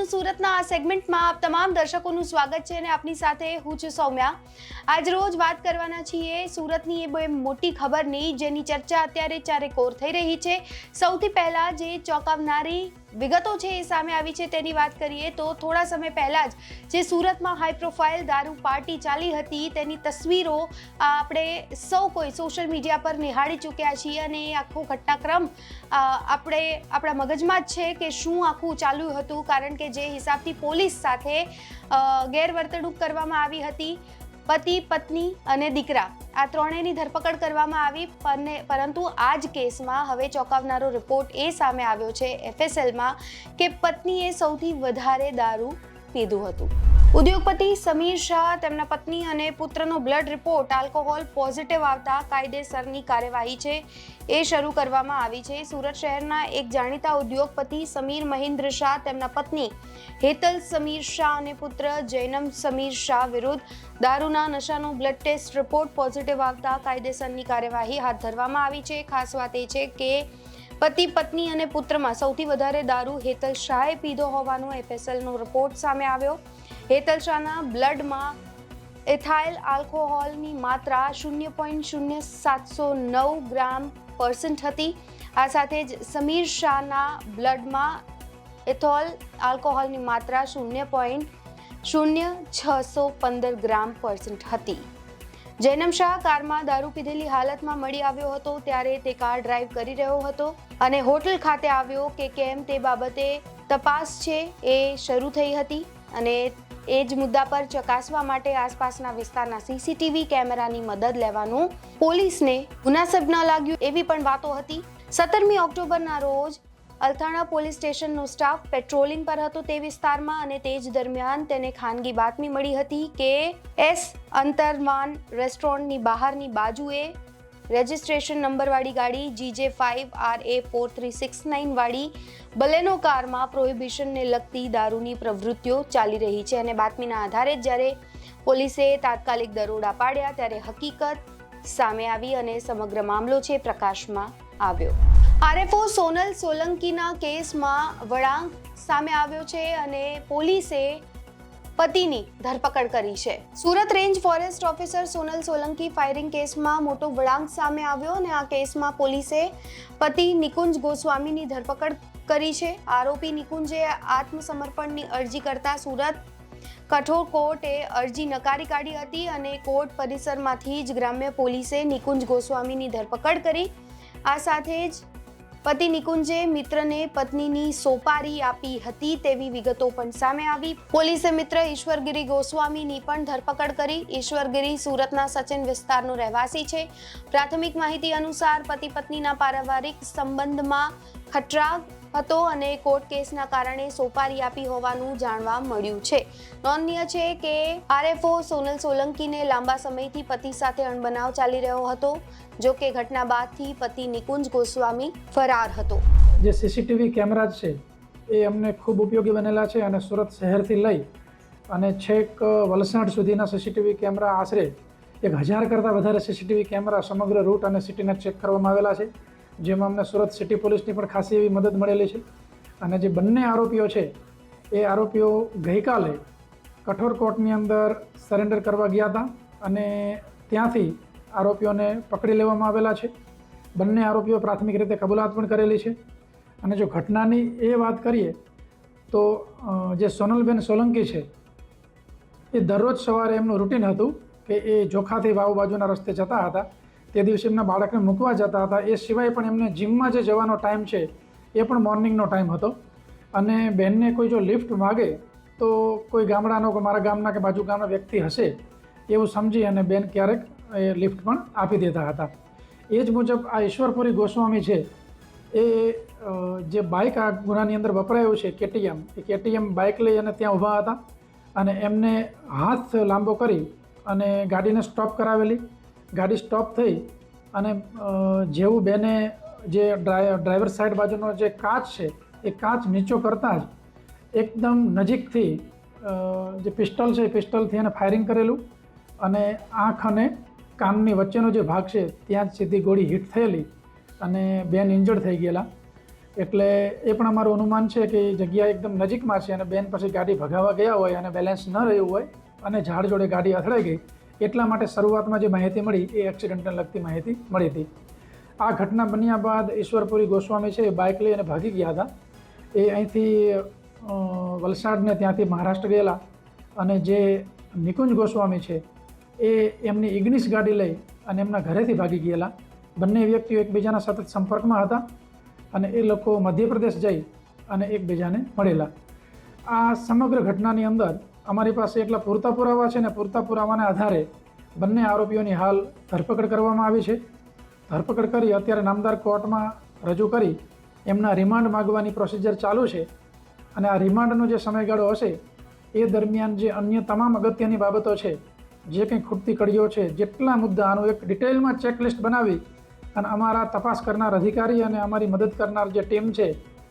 આપનું સુરતના આ સેગમેન્ટમાં આપ તમામ દર્શકોનું સ્વાગત છે અને આપની સાથે હું છું સૌમ્યા. આજ રોજ વાત કરવાના છીએ સુરતની એ બહુ મોટી ખબરની જેની ચર્ચા અત્યારે ચારે કોર થઈ રહી છે. સૌથી પહેલા જે ચોંકાવનારી વિગતો છે એ સામે આવી છે તેની વાત કરીએ તો થોડા સમય પહેલા જ જે સુરતમાં હાઈ પ્રોફાઇલ દારૂ પાર્ટી ચાલી હતી, તેની તસવીરો આપણે સૌ કોઈ સોશિયલ મીડિયા પર નિહાળી ચૂક્યા છીએ અને એ આખો ઘટનાક્રમ આપણે આપણા મગજમાં જ છે કે શું આખું ચાલ્યું હતું. કારણ કે જે હિસાબથી પોલીસ સાથે ગેરવર્તણૂક કરવામાં આવી હતી. પતિ, પત્ની અને દીકરા આ ત્રણેયની ધરપકડ કરવામાં આવી. પરંતુ આ જ કેસમાં હવે ચોંકાવનારો રિપોર્ટ એ સામે આવ્યો છે એફએસએલમાં કે પત્નીએ સૌથી વધારે દારૂ પીધું હતું. ઉદ્યોગપતિ સમીર શાહ, તેમના પત્ની અને પુત્રનો બ્લડ રિપોર્ટ આલ્કોહોલ પોઝિટિવ આવતા કાયદેસરની કાર્યવાહી છે. એ શરૂ કરવામાં આવી છે. સુરત શહેરના એક જાણીતા ઉદ્યોગપતિ સમીર મહેન્દ્ર શાહ, તેમના પત્ની હેતલ સમીર શાહ અને પુત્ર જૈનમ સમીર શાહ વિરુદ્ધ દારૂના નશાનો બ્લડ ટેસ્ટ રિપોર્ટ પોઝિટિવ આવતા કાયદેસરની કાર્યવાહી હાથ ધરવામાં આવી છે. ખાસ વાત એ છે કે પતિ, પત્ની અને પુત્રમાં સૌથી વધારે દારૂ હેતલ શાહે પીધો હોવાનો એફએસએલનો રિપોર્ટ સામે આવ્યો. હેતલ શાહના બ્લડમાં એથાઇલ આલ્કોહોલની માત્રા શૂન્ય પોઈન્ટ શૂન્ય સાતસો નવ ગ્રામ પર્સન્ટ હતી. આ સાથે જ સમીર શાહના બ્લડમાં એથોલ આલ્કોહોલની માત્રા શૂન્ય પોઈન્ટ શૂન્ય છસો પંદર ગ્રામ પર્સન્ટ હતી. જૈનમ શાહ કારમાં દારૂ પીધેલી હાલતમાં મળી આવ્યો હતો ત્યારે તે કાર ડ્રાઈવ કરી રહ્યો હતો અને હોટલ ખાતે આવ્યો કે કેમ તે બાબતે તપાસ છે એ શરૂ થઈ હતી અને એ જ મુદ્દા પર ચકાસવા માટે આસપાસના વિસ્તારના સીસીટીવી કેમેરાની મદદ લેવાનું પોલીસને મુનાસબ ન લાગ્યું એવી પણ વાતો હતી. સત્તરમી ઓક્ટોબરના રોજ અલથાણા પોલીસ સ્ટેશનનો સ્ટાફ પેટ્રોલિંગ પર હતો તે વિસ્તારમાં અને તે જ દરમિયાન તેને ખાનગી બાતમી મળી હતી કે એસ અંતરમાન રેસ્ટોરન્ટની બહારની બાજુએ રજિસ્ટ્રેશન નંબરવાળી ગાડી GJ five R A four three six nine વાળી. બલેનો કારમાં પ્રોહિબિશનને લગતી દારૂની પ્રવૃત્તિઓ ચાલી રહી છે અને બાતમીના આધારે જ જ્યારે પોલીસે તાત્કાલિક દરોડા પાડ્યા ત્યારે હકીકત સામે આવી અને સમગ્ર મામલો છે પ્રકાશમાં આવ્યો. આરએફઓ સોનલ સોલંકીના કેસમાં વળાંક સામે આવ્યો છે અને પોલીસે પતિની ધરપકડ કરી છે. Surat range forest officer Sonal Solanki firing કેસમાં મોટો વળાંક સામે આવ્યો અને આ કેસમાં પોલીસે પતિ નિકુંજ ગોસ્વામીની ધરપકડ કરી છે. આરોપી નિકુંજે આત્મસમર્પણની અરજી કરતા સુરત કઠોર કોર્ટે અરજી નકારી કાઢી હતી અને કોર્ટ પરિસરમાંથી જ ગ્રામ્ય પોલીસે નિકુંજ ગોસ્વામીની ધરપકડ કરી. આ સાથે જ પતિ નિકુંજે મિત્રને પત્નીની સોપારી આપી હતી તેવી વિગતો પણ સામે આવી. પોલીસે મિત્ર ઈશ્વરગીરી ગોસ્વામીની પણ ધરપકડ કરી. ઈશ્વરગીરી સુરતના સચિન વિસ્તારનો રહેવાસી છે. પ્રાથમિક માહિતી અનુસાર પતિ પત્નીના પારિવારિક સંબંધમાં ખટરાગ હતો અને કોર્ટ કેસના કારણે સોપારી આપી હોવાનું જાણવા મળ્યું છે. નોંધનીય છે કે આરએફઓ સોનલ સોલંકીને લાંબા સમયથી પતિ સાથે અણબનાવ ચાલી રહ્યો હતો, જો કે ઘટના બાદથી પતિ નિકુંજ ગોસ્વામી ફરાર હતો. જે સીસીટીવી કેમેરા છે, એ અમને ખૂબ ઉપયોગી બનેલા છે અને સુરત શહેરથી લઈ અને છેક વલસાડ સુધીના સીસીટીવી કેમેરા આશરે એક હજાર કરતાં વધારે સીસીટીવી કેમેરા સમગ્ર રૂટ અને સિટીના ચેક કરવામાં આવેલા છે. જેમાં અમને સુરત સિટી પોલીસની પણ ખાસી એવી મદદ મળેલી છે. અને જે બંને આરોપીઓ છે, એ આરોપીઓ ગઈકાલે કઠોર કોર્ટની અંદર સરેન્ડર કરવા ગયા હતા અને ત્યાંથી આરોપીઓને પકડી લેવામાં આવેલા છે. બંને આરોપીઓ પ્રાથમિક રીતે કબૂલાત પણ કરેલી છે. અને જો ઘટનાની એ વાત કરીએ, તો જે સોનલબેન સોલંકી છે, એ દરરોજ સવારે એમનું રૂટીન હતું કે એ જોખાથી વાવ બાજુના રસ્તે જતા હતા. તે દિવસે એમના બાળકને મૂકવા જતા હતા. એ સિવાય પણ એમને જીમમાં જે જવાનો ટાઈમ છે, એ પણ મોર્નિંગનો ટાઈમ હતો. અને બેનને કોઈ જો લિફ્ટ માગે, તો કોઈ ગામડાનો કે મારા ગામના કે બાજુ ગામના વ્યક્તિ હશે, એવું સમજી અને બેન ક્યારેક એ લિફ્ટ પણ આપી દેતા હતા. એ જ મુજબ આ ઈશ્વરપુરી ગોસ્વામી છે, એ જે બાઇક આ ગુનાની અંદર વપરાયું છે, કેટીએમ. એ કેટીએમ બાઇક લઈ અને ત્યાં ઊભા હતા અને એમને હાથ લાંબો કરી અને ગાડીને સ્ટોપ કરાવેલી. ગાડી સ્ટોપ થઈ અને જેવું બેને જે ડ્રાઈવર સાઈડ બાજુનો જે કાચ છે, એ કાચ નીચો કરતાં જ એકદમ નજીકથી જે પિસ્ટલ છે એ પિસ્ટલથી એને ફાયરિંગ કરેલું અને આંખ અને કાનની વચ્ચેનો જે ભાગ છે, ત્યાં જ સીધી ગોળી હિટ થયેલી અને બેન ઇન્જર્ડ થઈ ગયેલા. એટલે એ પણ અમારું અનુમાન છે કે એ જગ્યા એકદમ નજીકમાં છે અને બેન પછી ગાડી ભગાવવા ગયા હોય અને બેલેન્સ ન રહ્યું હોય અને ઝાડ જોડે ગાડી અથડાઈ ગઈ એટલા માટે શરૂઆતમાં જે માહિતી મળી એ એક્સિડન્ટને લગતી માહિતી મળી હતી. આ ઘટના બન્યા બાદ ઈશ્વરપુરી ગોસ્વામી છે એ બાઇક લઈ અને ભાગી ગયા હતા. એ અહીંથી વલસાડને ત્યાંથી મહારાષ્ટ્ર ગયેલા અને જે નિકુંજ ગોસ્વામી છે એ એમની ઇગ્નિશ ગાડી લઈ અને એમના ઘરેથી ભાગી ગયેલા. બંને વ્યક્તિઓ એકબીજાના સતત સંપર્કમાં હતા અને એ લોકો મધ્યપ્રદેશ જઈ અને એકબીજાને મળેલા. આ સમગ્ર ઘટનાની અંદર અમારી પાસે એટલા પૂરતા પુરાવા છે ને પૂરતા પુરાવાના આધારે બંને આરોપીઓની હાલ ધરપકડ કરવામાં આવી છે. ધરપકડ કરી અત્યારે નામદાર કોર્ટમાં રજૂ કરી એમના રિમાન્ડ માગવાની પ્રોસિજર ચાલુ છે અને આ રિમાન્ડનો જે સમયગાળો હશે એ દરમિયાન જે અન્ય તમામ અગત્યની બાબતો છે, જે કંઈ ખૂટતી કડીઓ છે, જેટલા મુદ્દા આનું એક ડિટેલમાં ચેકલિસ્ટ બનાવી અને અમારા તપાસ કરનાર અધિકારી અને અમારી મદદ કરનાર જે ટીમ છે